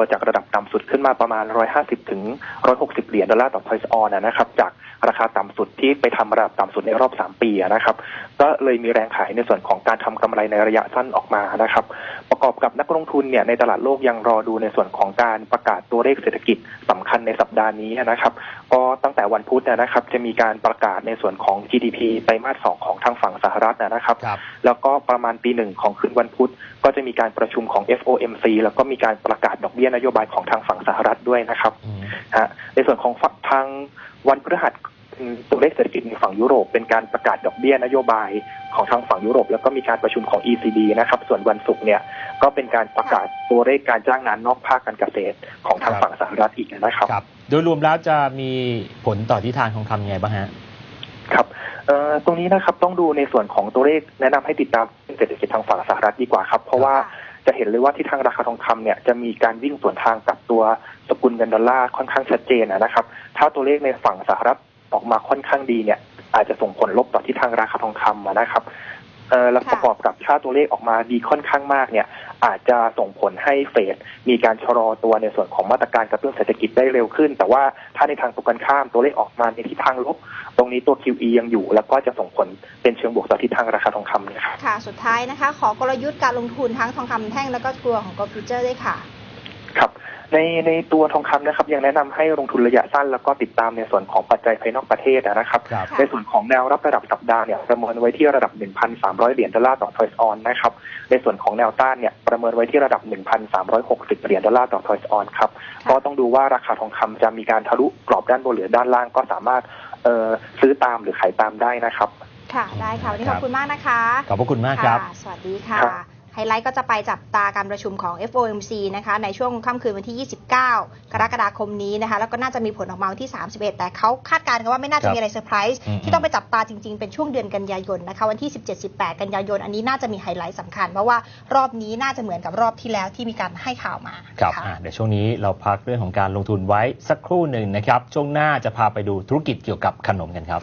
ตัวจากระดับต่ำสุดขึ้นมาประมาณ 150 ถึง 160 เหรียญดอลลาร์ต่อทอยส์ออนนะครับ จากราคาต่ำสุดที่ไปทำระดับต่ำสุดในรอบ 3 ปีนะครับ ก็เลยมีแรงขายในส่วนของการทำกำไรในระยะสั้นออกมานะครับ ประกอบกับนักลงทุนเนี่ยในตลาดโลกยังรอดูในส่วนของการประกาศตัวเลขเศรษฐกิจสำคัญในสัปดาห์นี้นะครับ ก็ วันพุธนะครับ จะมีการประกาศในส่วนของ GDP ไตรมาสสองของทางฝั่งสหรัฐนะครับครับแล้วก็ประมาณตีหนึ่งของคืนวันพุธ ก็จะมีการประชุมของ FOMC แล้วก็มีการประกาศดอกเบี้ยนโยบายของทางฝั่งสหรัฐด้วยนะครับอืมฮะในส่วนของฝั่งทางวันพฤหัสอืมตัวเลขเศรษฐกิจในฝั่งยุโรปเป็นการประกาศดอกเบี้ยนโยบายของทางฝั่งยุโรป แล้วก็มีการประชุมของ ECB นะครับ ส่วนวันศุกร์เนี่ยก็เป็นการประกาศตัวเลขการจ้างงานนอกภาคการเกษตรของทางฝั่งสหรัฐอีกนะครับครับ โดยรวมแล้วจะมีผลต่อทิศทางทองคำยังไงบ้างฮะครับเอ่อตรงนี้นะครับต้องดูในส่วนของตัวเลขแนะนำให้ติดตามเศรษฐกิจทางฝั่งสหรัฐดีกว่าครับ เพราะว่าจะเห็นเลยว่าที่ทางราคาทองคำเนี่ยจะมีการวิ่งสวนทางกับตัวสกุลเงินดอลลาร์ค่อนข้างชัดเจนนะครับ ถ้าตัวเลขในฝั่งสหรัฐออกมาค่อนข้างดีเนี่ยอาจจะส่งผลลบต่อที่ทางราคาทองคำนะครับ เอ่อแล้วค่ะประกอบกับถ้าตัวเลขออกมาดีค่อนข้างมากเนี่ย อาจจะส่งผลให้เฟดมีการชะลอตัวในส่วนของมาตรการกระตุ้นเศรษฐกิจได้เร็วขึ้น แต่ว่าถ้าในทางตรงกันข้ามตัวเลขออกมาในทิศทางลบ ตรงนี้ตัว QE ยังอยู่ แล้วก็จะส่งผลเป็นเชิงบวกต่อทิศทางราคาทองคำนะครับค่ะ สุดท้ายนะคะ ขอกลยุทธ์การลงทุนทั้งทองคำแท่งแล้วก็ตัวของกอฟิวเจอร์ด้วยค่ะ ครับ ในในตัวทองคำนะครับยังแนะนำให้ลงทุนระยะสั้น แล้วก็ติดตามในส่วนของปัจจัยภายนอกประเทศนะครับครับค่ะในส่วนของแนวรับระดับสัปดาห์เนี่ยประเมินไว้ที่ระดับ 1,300 เหรียญดอลลาร์ต่อทอยส์ออนนะครับในส่วนของแนวต้านเนี่ยประเมินไว้ที่ระดับ 1,360 เหรียญดอลลาร์ต่อทอยส์ออนครับก็ต้องดูว่าราคาทองคำจะมีการทะลุกรอบด้านบนหรือด้านล่างก็สามารถเอ่อซื้อตามหรือขายตามได้นะครับ ค่ะได้ค่ะวันนี้คขรัอบบคุณมากนะคะ ขอบพระคุณมากครับะสวัสดีค่ะครับ ไฮไลท์ก็จะไปจับตาการประชุมของ FOMC นะคะในช่วงค่ำคืนวันที่ 29 กรกฎาคมนี้นะคะแล้วก็น่าจะมีผลออกมาวันที่ 31 แต่เขาคาดการณ์กันว่าไม่น่าจะมีอะไรเซอร์ไพรส์อืมที่ต้องไปจับตาจริง ๆ เป็นช่วงเดือนกันยายนนะคะวันที่ 17-18 กันยายน อันนี้น่าจะมีไฮไลท์สำคัญ เพราะว่ารอบนี้น่าจะเหมือนกับรอบที่แล้วที่มีการให้ข่าวมาครับนะะอะเดี๋ยวช่วงนี้เราพักเรื่องของการลงทุนไว้สักครู่หนึ่งนะครับช่วงหน้าจะพาไปดูธุรกิจเกี่ยวกับขนมกันครับ